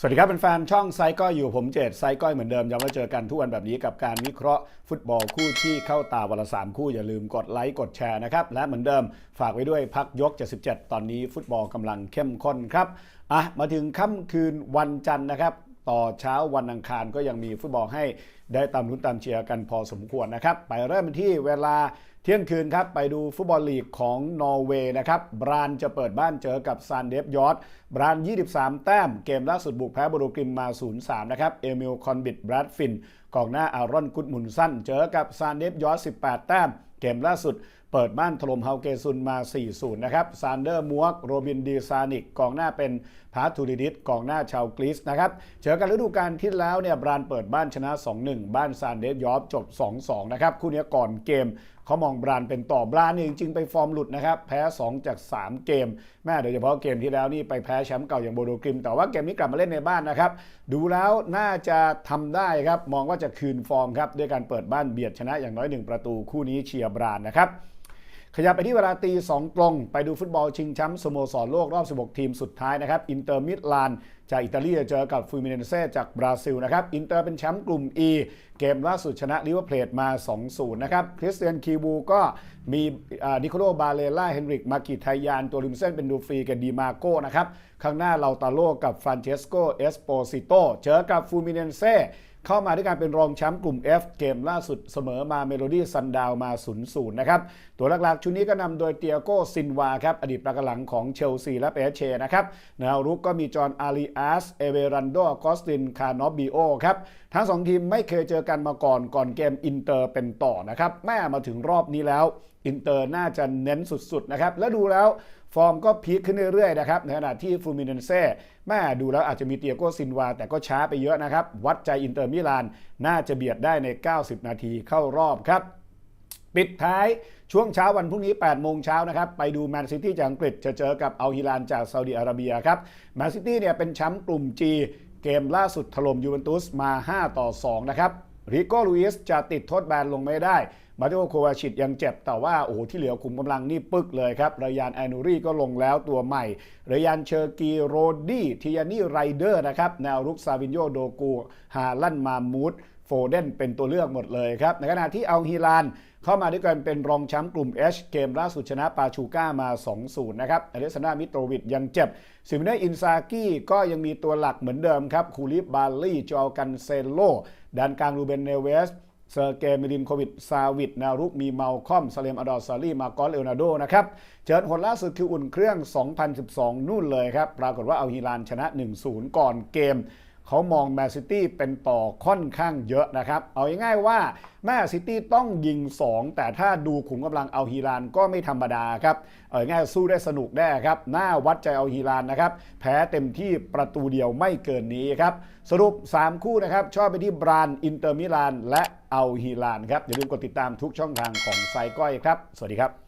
สวัสดีครับเป็นแฟนช่องไซก้อยอยู่ผมเจตไซก้อยเหมือนเดิมย้ำว่าเจอกันทุกวันแบบนี้กับการวิเคราะห์ฟุตบอลคู่ที่เข้าตาวันละสามคู่อย่าลืมกดไลค์กดแชร์นะครับ และเหมือนเดิมฝากไว้ด้วยพักยก 77 ตอนนี้ฟุตบอลกำลังเข้มข้นครับอะมาถึงค่ำคืนวันจันทร์นะครับ ต่อเช้าวันอังคารก็ยังมีฟุตบอลให้ได้ตามลุ้นตามเชียร์กันพอสมควรนะครับ ไปเริ่มที่เวลาเที่ยงคืนครับ ไปดูฟุตบอลลีกของนอร์เวย์นะครับ บรานจะเปิดบ้านเจอกับซานเดฟยอร์ดบราน 23 แต้ม เกมล่าสุดบุกแพ้บโรกริมมา 0-3 นะครับ เอมิลคอนบิดบรัดฟินกองหน้าอารอนกุดมุนสั้น เจอกับซานเดฟยอร์ด18 แต้ม เกมล่าสุดเปิดบ้านถล่มเฮาเกซุนมา 4-0 นะครับ ซานเดอร์มัวกโรบินดีซานิก กองหน้าเป็นพาทูริดิสกองหน้าชาวกรีซนะครับ เจอกันฤดูกาลที่แล้วเนี่ยบรานเปิดบ้านชนะ 2-1 บ้านซานเดฟยอฟจบ 2-2 นะครับ คู่นี้ก่อนเกมเขามองบรานเป็นต่อบรานเนี่ยจริงๆ ไปฟอร์มหลุดนะครับ แพ้ 2 จาก 3 เกม แม่โดยเฉพาะเกมที่แล้วนี่ไปแพ้แชมป์เก่าอย่างโบโดกริม แต่ว่าเกมนี้กลับมาเล่นในบ้านนะครับ ดูแล้วน่าจะทำได้ครับ มองว่าจะคืนฟอร์มครับด้วยการเปิดบ้านเบียดชนะอย่างน้อย 1 ประตูคู่นี้เชียร์บรานนะครับ ขยับไปที่เวลาตี2ตรงไปดูฟุตบอลชิงแชมป์สโมสรโลกรอบ 16 ทีมสุดท้ายนะครับ อินเตอร์มิลาน จากอิตาลีจะเจอกับฟูมิเนเซ่จากบราซิลนะครับ อินเตอร์เป็นแชมป์กลุ่ม E เกมล่าสุดชนะลิเวอร์เพลตมา 2-0 นะครับ คริสเตียนคีบูก็มีนิโคลบาเลล่า เฮนริก มากิทายาน ตัวริมเส้นเป็นดูฟรีกับดีมาโก้นะครับ ข้างหน้าเราตาโลกับฟรานเชสโก เอสโปซิโต เจอกับฟูมิเนเซ่ เข้ามาด้วยการเป็นรองแชมป์กลุ่ม F เกมล่าสุดเสมอมาเมโลดี้ซันดาวมา 0-0 นะครับ ตัวหลักๆ ชุดนี้ก็นำโดยเตียโก้ซินวาครับ อดีตประกหลังของเชลซีและเปเชนะครับแนวรุกก็มีจอห์นอาริอาส เอเวรันโดกอสติน คาร์นอบิโอครับ ทั้งสองทีมไม่เคยเจอกันมาก่อนก่อนเกมอินเตอร์เป็นต่อนะครับ แม่มาถึงรอบนี้แล้ว อินเตอร์น่าจะเน้นสุดๆนะครับ และดูแล้วฟอร์มก็พีคขึ้นเรื่อยๆนะครับในขณะที่ฟูมิเนเซ่แม่ดูแล้วอาจจะมีเตียโก้ซินวาแต่ก็ช้าไปเยอะนะครับวัดใจอินเตอร์มิลาน น่าจะเบียดได้ใน 90 นาทีเข้ารอบครับ ปิดท้ายช่วงเช้าวันพรุ่งนี้ 8 โมงเช้านะครับ ไปดูแมนซิตี้จากอังกฤษจะเจอกับอัลฮิลานจากซาอุดิอาระเบียครับแมนซิตี้เนี่ยเป็นแชมป์กลุ่ม G เกมล่าสุดถล่มยูเวนตุสมา 5 ต่อ 2 นะครับริโก้ลุยสจะติดโทษแบนลงไม่ได้ มาติโอโควาชิตยังเจ็บแต่ว่าโอ้โหที่เหลือคุมกำลังนี่ปึกเลยครับรายานแอนูรี่ก็ลงแล้วตัวใหม่รายานเชอร์กีโรดี้ทิยานี่ไรเดอร์นะครับแนวรุกซาวินโยโดกูฮาลันมามูดโฟเดนเป็นตัวเลือกหมดเลยครับ ในขณะที่เอัลฮิลานเข้ามาด้วยกันเป็นรองแชมป์กลุ่ม H เกมล่าสุดชนะปาชูก้ามา 2-0 นะครับอเลสซานดามิโตรวิดยังเจ็บซิมิเนอินซากิก็ยังมีตัวหลักเหมือนเดิมครับคูลิปบาลีจอกันเซโลด้านกลางรูเบนเนเวส เซอร์เกมิลินโควิด ซาวิด นารุกมีเมาคอม ซาเลมอดอร์ซารีมากอสเลโอนาโดนะครับเจอหนล่าสุดคืออุ่นเครื่อง 2012 นู่นเลยครับ ปรากฏว่าเอาฮิลานชนะ 1-0 ก่อนเกม เขามองแมนซิตี้เป็นต่อค่อนข้างเยอะนะครับ เอาง่ายๆว่าแมนซิตี้ต้องยิง 2 แต่ถ้าดูขุมกำลังเอาฮีรานก็ไม่ธรรมดาครับ เอาง่ายสู้ได้สนุกได้ครับ หน้าวัดใจเอาฮีรานนะครับ แพ้เต็มที่ประตูเดียวไม่เกินนี้ครับ สรุป 3 คู่นะครับ ชอบไปที่บรานอินเตอร์มิลานและเอาฮีรานครับ อย่าลืมกดติดตามทุกช่องทางของไซก้อยครับ สวัสดีครับ